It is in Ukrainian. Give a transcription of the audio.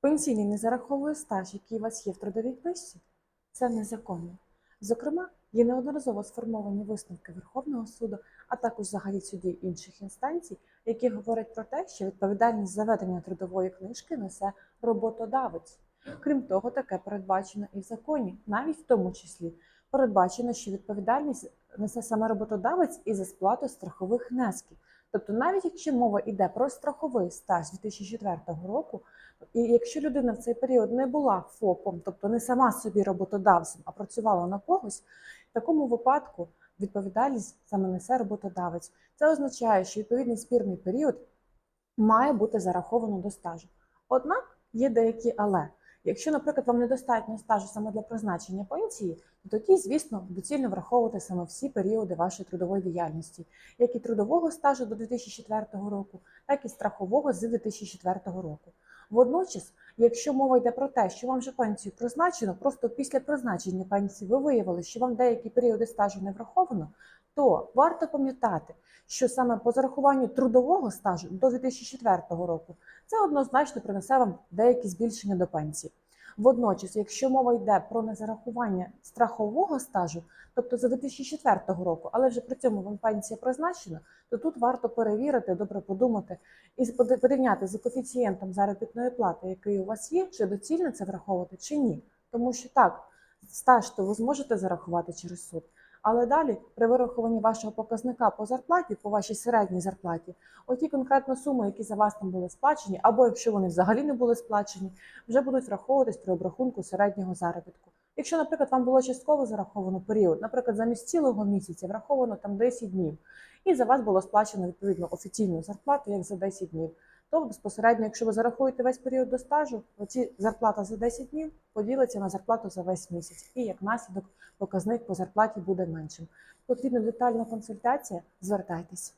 Пенсійний не зараховує стаж, який у вас є в трудовій книжці. Це незаконно. Зокрема, є неодноразово сформовані висновки Верховного суду, а також взагалі судів інших інстанцій, які говорять про те, що відповідальність за ведення трудової книжки несе роботодавець. Крім того, таке передбачено і в законі, навіть в тому числі передбачено, що відповідальність несе саме роботодавець і за сплату страхових внесків. Тобто, навіть якщо мова йде про страховий стаж 2004 року, і якщо людина в цей період не була ФОПом, тобто не сама собі роботодавцем, а працювала на когось, в такому випадку відповідальність саме несе роботодавець. Це означає, що відповідний спірний період має бути зараховано до стажу. Однак є деякі але. Якщо, наприклад, вам недостатньо стажу саме для призначення пенсії, то тоді, звісно, доцільно враховувати саме всі періоди вашої трудової діяльності, як і трудового стажу до 2004 року, так і страхового з 2004 року. Водночас, якщо мова йде про те, що вам вже пенсію призначено, просто після призначення пенсії ви виявили, що вам деякі періоди стажу не враховано, то варто пам'ятати, що саме по зарахуванню трудового стажу до 2004 року це однозначно принесе вам деякі збільшення до пенсії. Водночас, якщо мова йде про незарахування страхового стажу, тобто за 2004 року, але вже при цьому вам пенсія призначена, то тут варто перевірити, добре подумати і порівняти з коефіцієнтом заробітної плати, який у вас є, чи доцільно це враховувати, чи ні. Тому що так, стаж то ви зможете зарахувати через суд. Але далі, при вирахуванні вашого показника по зарплаті, по вашій середній зарплаті, оті конкретно суми, які за вас там були сплачені, або якщо вони взагалі не були сплачені, вже будуть враховуватись при обрахунку середнього заробітку. Якщо, наприклад, вам було частково зараховано період, наприклад, замість цілого місяця враховано там 10 днів, і за вас було сплачено відповідно офіційну зарплату, як за 10 днів, то безпосередньо, якщо ви зарахуєте весь період до стажу, оці зарплата за 10 днів поділиться на зарплату за весь місяць, і як наслідок показник по зарплаті буде меншим. Потрібна детальна консультація, звертайтеся.